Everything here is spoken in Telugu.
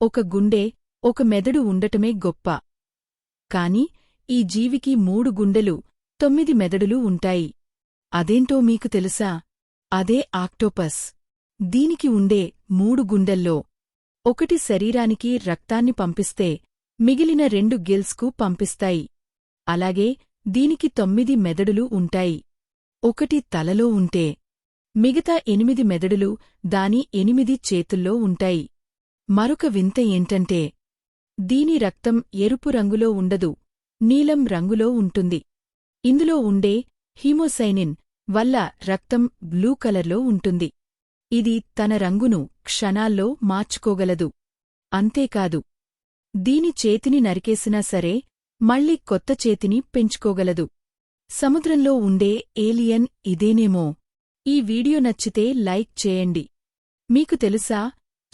ఒక గుండె ఒక మెదడు ఉండటమే గొప్ప. కాని ఈ జీవికి మూడు గుండెలు తొమ్మిది మెదడులు ఉంటాయి. అదేంటో మీకు తెలుసా? అదే ఆక్టోపస్. దీనికి ఉండే మూడు గుండెల్లో ఒకటి శరీరానికి రక్తాన్ని పంపిస్తే మిగిలిన రెండు గిల్స్కు పంపిస్తాయి. అలాగే దీనికి తొమ్మిది మెదడులు ఉంటాయి. ఒకటి తలలో ఉంటే మిగతా ఎనిమిది మెదడులు దాని ఎనిమిది చేతుల్లో ఉంటాయి. మరొక వింత ఏంటంటే దీని రక్తం ఎరుపు రంగులో ఉండదు నీలం రంగులో ఉంటుంది. ఇందులో ఉండే హీమోసైనిన్ వల్ల రక్తం బ్లూ కలర్లో ఉంటుంది. ఇది తన రంగును క్షణాల్లో మార్చుకోగలదు. అంతేకాదు దీని చేతిని నరికేసినా సరే మళ్ళీ కొత్త చేతిని పెంచుకోగలదు. సముద్రంలో ఉండే ఏలియన్ ఇదేనేమో. ఈ వీడియో నచ్చితే లైక్ చేయండి. మీకు తెలుసా?